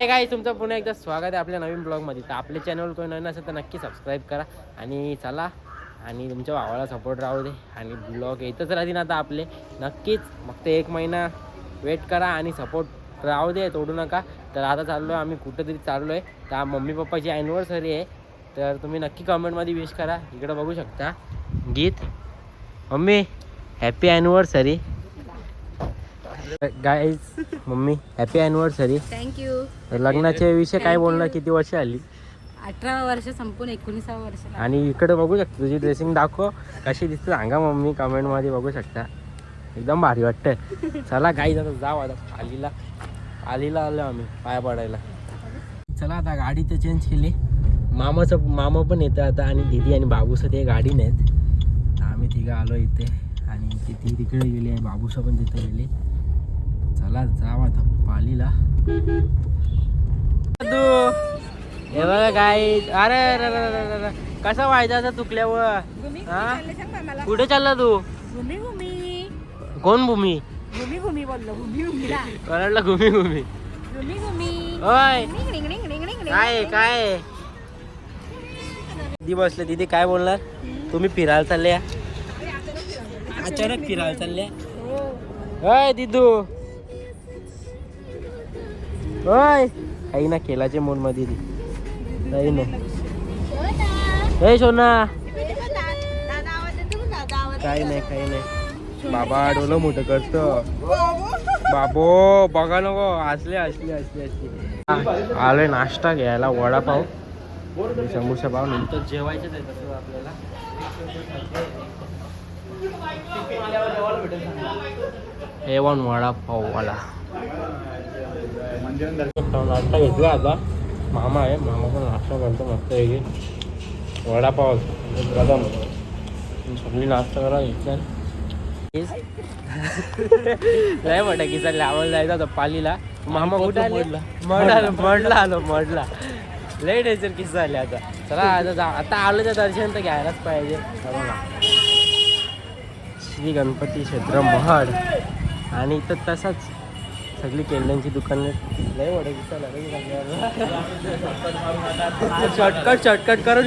काय तुमचं पुन्हा एकदा स्वागत आहे आपल्या नवीन ब्लॉगमध्ये. तर आपल्या चॅनल कोणी नवीन असेल तर नक्की सबस्क्राईब करा. आणि चला आणि तुमच्या भावाला सपोर्ट राहू दे. आणि ब्लॉग येतच राहतील आता आपले. नक्कीच मग ते एक महिना वेट करा आणि सपोर्ट राहू दे तोडू नका. तर आता चाललो आहे आम्ही कुठंतरी चाललो आहे तर मम्मी पप्पाची ॲनिव्हर्सरी आहे. तर तुम्ही नक्की कमेंटमध्ये विश करा. इकडं बघू शकता. गीत. Mummy happy anniversary guys mummy happy anniversary thank you लग्नाच्या विषय काय बोलणार? किती वर्ष आली? अठरा वर्ष संपून एकोणीसावं वर्ष. आणि इकडे बघू शकता तुझी ड्रेसिंग दाखव. कशी दिसते सांगा मम्मी कमेंटमध्ये बघू शकता. एकदम भारी वाटतं चला आता जाऊ आता. पालीला पालीला आलो आम्ही पाया पडायला. चला आता गाडी तर चेंज केली. मामाचं मामा पण येतं आता आणि दीदी आणि बाबूचं ते गाडी नाहीत आम्ही तिघं आलो इथे आणि ती ती तिकडे गेली आहे बाबूचं पण तिथे गेली. चला जाऊ आता पालीला. तू हे बघा काय अरे. कसा व्हायचा असं चुकल्यावर हा? कुठे चालला तू? कोण भूमी? बोललो. घुमी कराडला घुमी निंग, काय. काय? दीदी बसले. दीदी काय बोलणार? तुम्ही फिरायला चालले या? अचानक फिरायला चालले हो. होय दिदू. होय. काही ना केलाचे मूडमध्ये नाही. सोना. काही नाही काही नाही. बाबा डोलं मोठं करतो. बाबो बघा नको. असले असले असले असले आलोय नाश्ता घ्यायला वडापाव. समोसा पाव नंतर जेवायचं आपल्याला. वन वडापाव वाला नाश्ता घेतला आता मामा आहे मामा पण नाश्ता करतो मस्त आहे की वडापाव बदाम सगळी नाश्ता करा घेतला लय मोठा किसा लावून जायचा होता पालीला मामा कुठे आले मड मडला आलो मडला लय डेंजर किस्सा झाले आता चला आता जा आता आलं तर दर्शन तर घ्यायलाच पाहिजे श्री गणपती क्षेत्र महाड. आणि इथं तसाच सगळी केल्यांची दुकानं लय किस्सा शॉर्टकट शॉर्टकट करून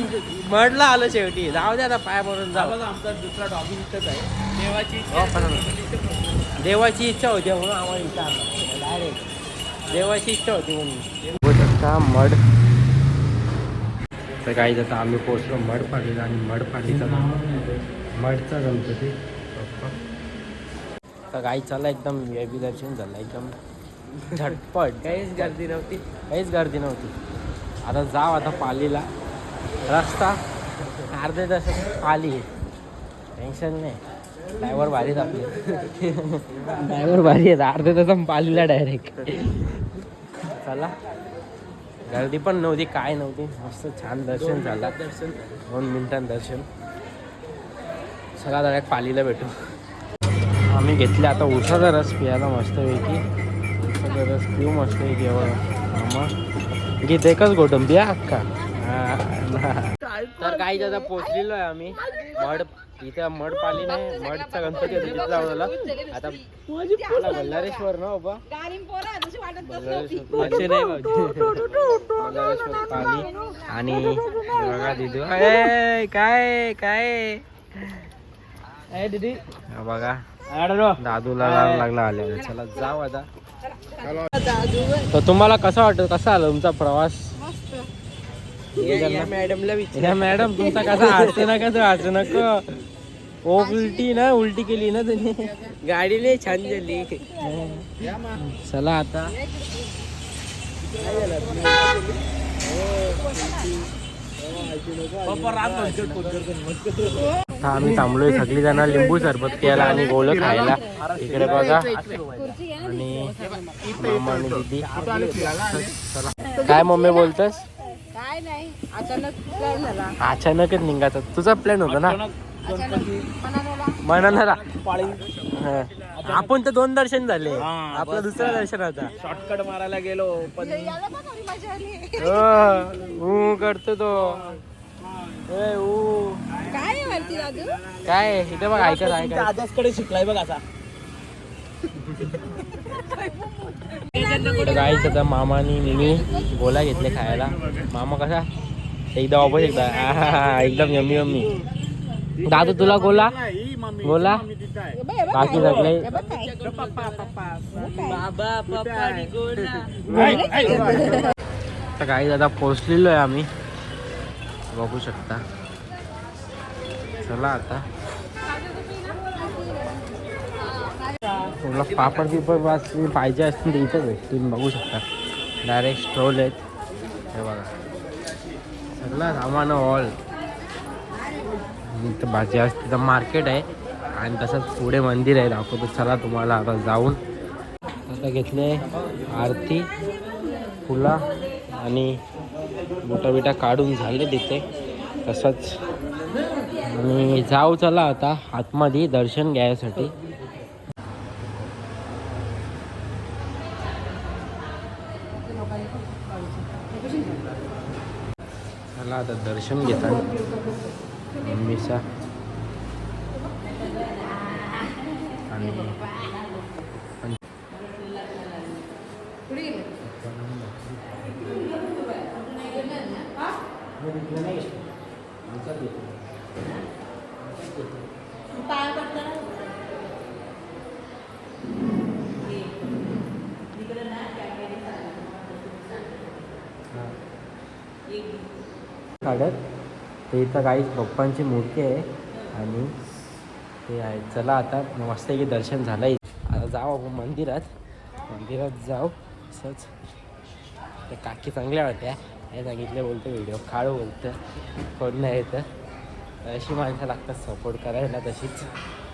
मडला आलो शेवटी. जाऊ दे आता पाय म्हणून जाऊ. आमचा दुसरा टॉपिक इथंच आहे. देवाची हो, देवाची इच्छा होती म्हणून आम्हाला इच्छा आला डायरेक्ट देवाची इच्छा होती म्हणून. मड. तर काही आता आम्ही पोचलो मड पाडीला आणि मड पाडीचा मडचा गणपती. तर काही चालला एकदम व्ही दर्शन झालं एकदम. झटपट. काहीच गर्दी नव्हती. काहीच गर्दी नव्हती. आता जाव आता पालीला. रस्ता अर्ध्या तासात पाली. आहे टेन्शन नाही ड्रायव्हर भारीच आपले. ड्रायव्हर भारी आहेत. अर्ध्या तासात पालीला डायरेक्ट चला. गर्दी पण नव्हती काय नव्हती. मस्त छान दर्शन झालं. दर्शन दोन मिनिटां दर्शन. सगळा डायरेक्ट पालीला भेटू. आम्ही घेतले. आता उसाचा रस पियाला मस्तपैकी उसाचा रस पिऊ मस्तपैकी मामा. घेत एकच गोटम पिया अक्का. हा. तर काही आता पोचलेलो आहे आम्ही. मड इथे मड पाली नाही. मडचा गणपती होता तिथे जाऊन आला आता बल्लारेश्वर ना बाबा बल्लारेश्वर नाही. बल्लारेश्वर पाली. आणि बघा दिदू. ए, काय काय? दीदी. हा बघा. दादूला लाग- लागला आले. चला जाऊ आता. तर तुम्हाला कसं वाटतं? कसा आला तुमचा प्रवास? मॅडमला मॅडम तुमचा कसा हसू नका तो हसू नको. उलटी ना उलटी केली ना तुम्ही. गाडीने छान झाली. चला आता. आता आम्ही थांबलोय सगळी जण लिंबू सरबत प्यायला आणि गोळ खायला. इकडे बघा. आणि मामा आणि दीदी. काय मम्मी बोलतस? काय नाही अचानक प्लॅन झाला? अचानकच निघायचा. तुझा प्लॅन होता ना? अचानक मनाला. मनाला हा. आपण तर दोन दर्शन झाले. आपलं दुसरं दर्शन आता शॉर्टकट मारायला गेलो पण हो, करतो तो. काय आहे वरती दादू काय? इथे बघ ऐकत ऐकत दादाचकडे शिकलाय बघ असा. तर गाईच आता मामानी मी गोला घेतले खायला. मामा कसा? एकदा वापस एकदा. एकदम यम्मी यम्मी. दादू तुला गोला? गोला? बाकी सगळे तर काही दादा पोचलेलो आहे आम्ही. बघू शकता. चला आता. तुला पापड बिपड वाच पाहिजे असतील तर इथंच आहे. तुम्ही बघू शकता. डायरेक्ट स्टॉल आहेत. हे बघा. सगळं सामान हॉल इथं भाजी असते तिथं मार्केट आहे. आणि तसंच पुढे मंदिर आहे. दाखवतो. चला तुम्हाला आता जाऊन. आता घेतले आरती फुला आणि मोठा बिटा काढून झाले तिथे. तसंच आणि जाऊ चला आता आतमध्ये दर्शन घ्यायसाठी. चला आता दर्शन घेतात मम्मीचा काढत. ते इथं काही पप्पांची मूर्ती आहे. आणि ते आहे. चला आता मस्तपैकी दर्शन झालं आता जाऊ आपण मंदिरात. मंदिरात जाऊ. असंच. ते काकी चांगल्या वाटत्या हे सांगितले बोलतो व्हिडिओ काळ बोलतं. कोण नाही येतं अशी माणसं लागतात सपोर्ट करायला तशीच.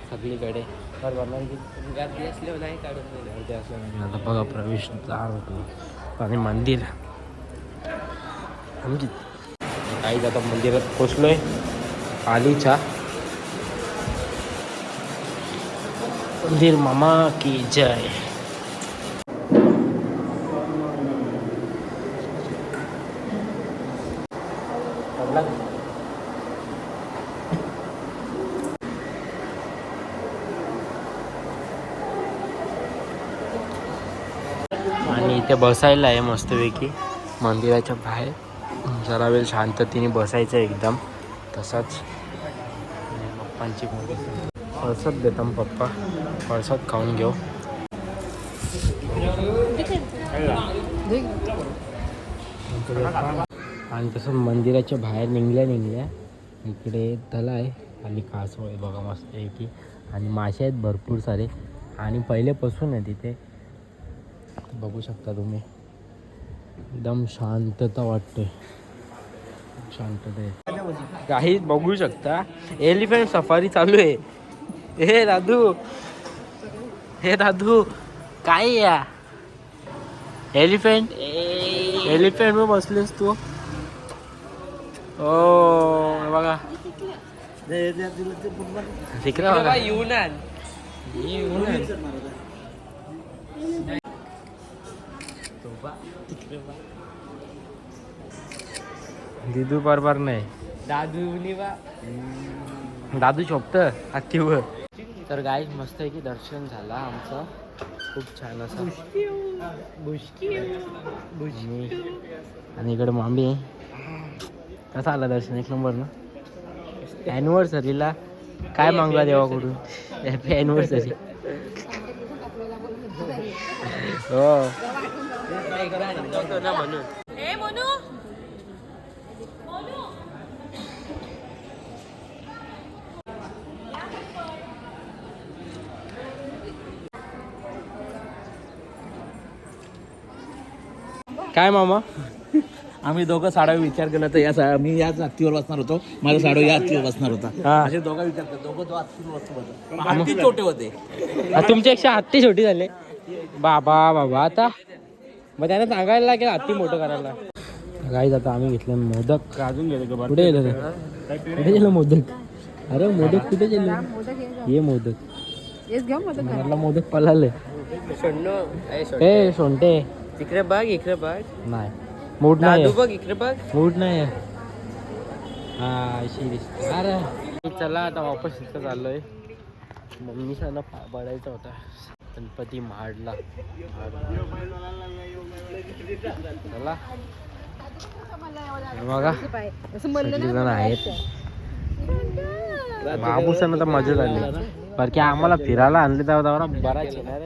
सगळीकडे. तर बनवायला की गर्दी असल्यावर हो, नाही काढून गर्दी असल्यावर म्हणजे आता बघा प्रवेश दार होतो. आणि मंदिर. आमची काही आता मंदिरात पोचलोय. आलीच्या मंदिर मामा की जय. ते इथे बसायला आहे मस्तपैकी. मंदिराच्या बाहेर. जरा वेळ शांततेने बसायचं एकदम. तसाच. पप्पांची प्रसाद देतात पप्पा. प्रसाद खाऊन घेऊ. आणि तसं मंदिराच्या बाहेर निघल्या निघल्या इकडे तला आहे आणि कासव आहे बघा मस्त आहे की आणि मासे आहेत भरपूर सारे. आणि पहिलेपासून आहे तिथे. बघू शकता तुम्ही. एकदम शांतता वाटते. शांतता काही बघू शकता. एलिफंट सफारी चालू आहे. हे दादू. हे दादू. काय या? एलिफंट? एलिफंट वर बसलेस तू. ओ हे बघा. तिकडे बघा. युनान हे दिदू बरोबर नाही. दादू निवा दादू शोभत? हत्तीवर तर गाय मस्त आहे की दर्शन झालं आमचं. खूप छान असं. आणि- इकडे मामी. आहे कसं आलं दर्शन? एक नंबर ना? ॲनिव्हर्सरीला काय मागला देवाकडून हॅपी ॲनिव्हर्सरी हो. काय मामा? आम्ही दोघं साडा विचार केला तर या सा- मी याच हत्तीवर बसणार होतो माझा साडो या हत्तीवर बसणार होता. हा. असे दोघं विचार करतो दोघं तो हत्तीवर होता हत्ती छोटे होते. तुमच्यापेक्षा हत्ती छोटी झाले. बाबा बाबा आता मग त्याने सांगायला लागेल हत्ती मोठं करायला. काही आता आम्ही घेतले मोदक. अजून गेले कुठे गेले रे कुठे गेलं मोदक? अरे मोदक कुठे गेले? ये मोदक. मला मोदक पळाले. सोडलो ए सोंटे तिकडे बघ इकडे बघ. नाही. मूड नाही बघ इकडे बघ. मूड नाही. हा अशी दिसते अरे चला आता वापस इथं चाललोय. मम्मी सांगा पडायचा होता. गणपती महाडला चला. बघा. सगळेजण आहेत. बाबूसन तर मजा झाली बरं की आम्हाला फिरायला आणले तेव्हा बराच येणार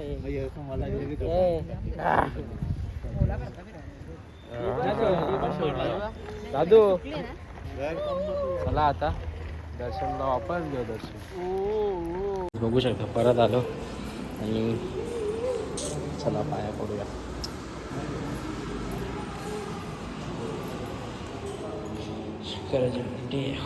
दादू. चला आता. दर्शन वापस घेऊ दर्शन. बघू शकता परत आलो. आणि चला पाया पडूया. çıkaracak. Rih.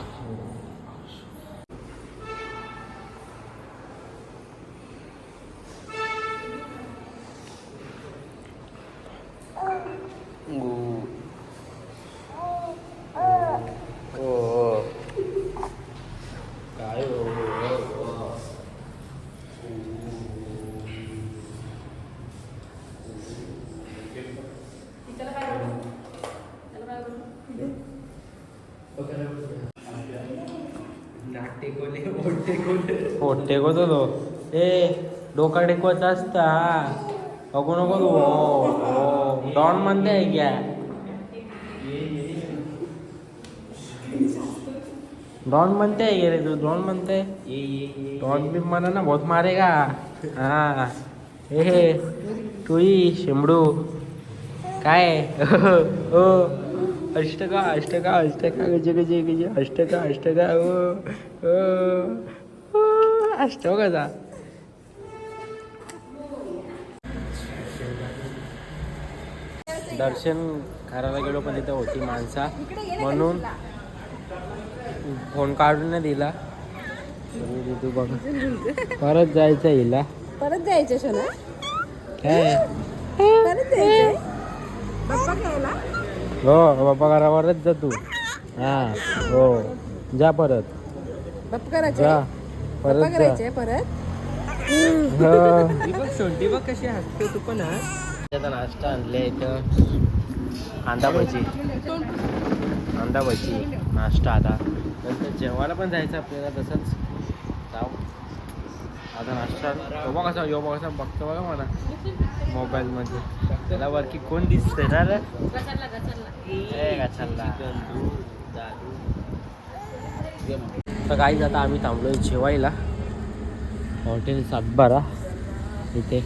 पोट टेकवतो तो ए डोका टेकवायचा असता. बघू नको तू. हो डॉन म्हणते आहे क्या डॉन म्हणते आहे रे तू. डॉन म्हणते. डॉन बी म्हणा ना बहुत मारेगा. हा. ए हे टुई शेंबडू. काय? ओ. अष्टका अष्टका अष्टका गज गज गज अष्टका अष्टका ओ अष्टव कसा दर्शन करायला गेलो पण तिथं होती माणसा. म्हणून फोन काढून नाही दिला. बघा. परत जायचं हिला. परत जायचं शोना? काय? परत घ्यायला हो बाप्पा घरावरच जा तू. हा हो. जा परत. बाप्पा करायचे? जा बाप्पा परत जा. करायचे परत? हो. कशी हसते तू पण हा? आता नाश्ता आणले इथं. कांदा भजी कांदा भजी नाश्ता आता. नंतर जेवायला पण जायचं आपल्याला तसंच. जाऊ. आता नाश्ता यो बघा कसा यो बघा कसा बघतो बघा मला. मोबाईलमध्ये. त्याला वरती कोण दिसतंय ना रे? ए, गचलला. तर काही आता आम्ही थांबलोय जेवायला. हॉटेल सातबारा. इथे.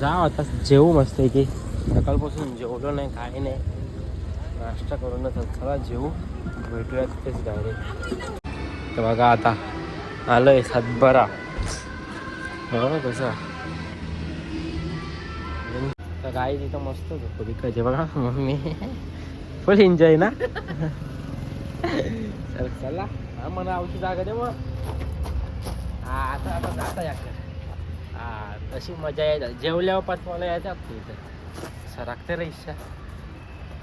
जा आता जेवू मस्त की सकाळपासून जेवलो नाही काही नाही. नाश्ता करूनच आता चला जेवू. भेटूया तिथेच डायरेक्ट तर बघा आता आलोय सातबारा. बघा कसा? तर गाई तिथं मस्त झोपली कधी बघा मम्मी. फुल एन्जॉय ना? चल चला. हा मला आवची जागा दे मग. हा आता आता जाता या. हा तशी मजा यायचा जेवल्यावर पाचवायला यायचं आपलं इथं. सरकते रे इच्छा.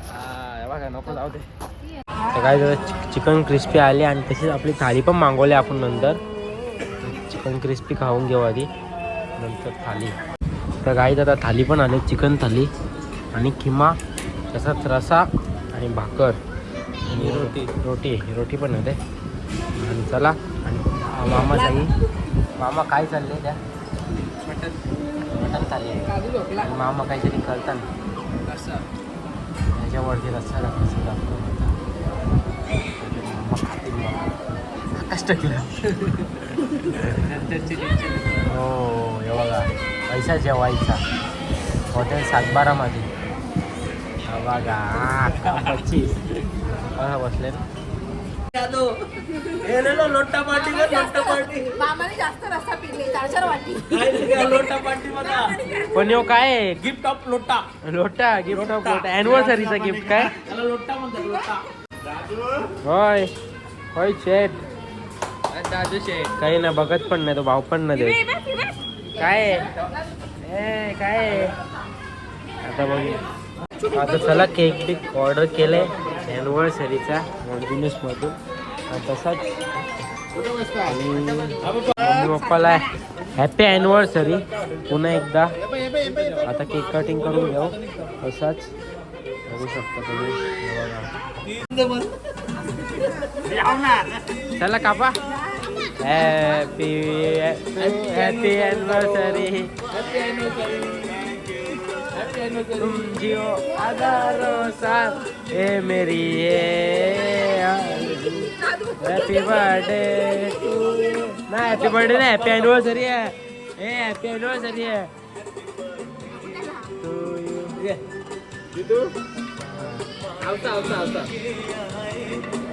हा बघा नको जाऊ दे. काय चिकन क्रिस्पी आले आणि तशीच आपली थाली पण मागवली आपण नंतर. चिकन क्रिस्पी खाऊन घेऊ आधी. नंतर थाली. तर काही आता थाली पण आले चिकन थाली आणि किमा तसाच रसा आणि भाकर. आणि रोटी. रोटी रोटी पण होते आणि चला आणि मामा जाई. मामा काय चालले त्या? मटन चालले आणि मामा काहीतरी करतात. त्याच्यावरती रस्सा रस्सा मामा खातील मामा कष्ट केलं हो हे बघा पैसा जेवायचा हॉटेल सातबारामध्ये हा बघा पच्चीस बघा बसले ना मामाने जास्त रस्ता पिले चार चार वाटी पण यो काय आहे? गिफ्ट ऑफ लोटा लोटा गिफ्ट ऑफ लोटा अॅनिव्हर्सरीचा गिफ्ट काय त्याला लोटा म्हणतात लोटा होय होय शेट दादू शेठ काही ना बघत पण नाही तो भाव पण नाही देत. काय? ए काय? आता बघ. आता चला केक बिक ऑर्डर केले अॅनिव्हर्सरीचा मॉन्टिन्यूस मधून आणि तसाच. आणि मम्मी पप्पाला हॅपी अॅनिव्हर्सरी पुन्हा एकदा. आता केक कटिंग करून घेऊ. तसाच. बघू शकता तुम्ही. हे बघा. चला कापा. हॅपी हॅपी एनिवर्सरी तुम जिओ हजारों साल हे मेरी हॅपी बर्थडे नाही हॅपी बर्थडे नाही हॅपी एनिवर्सरी आहे. हे हॅपी एनिवर्सरी आहे. टू यू आवता आवता आवता.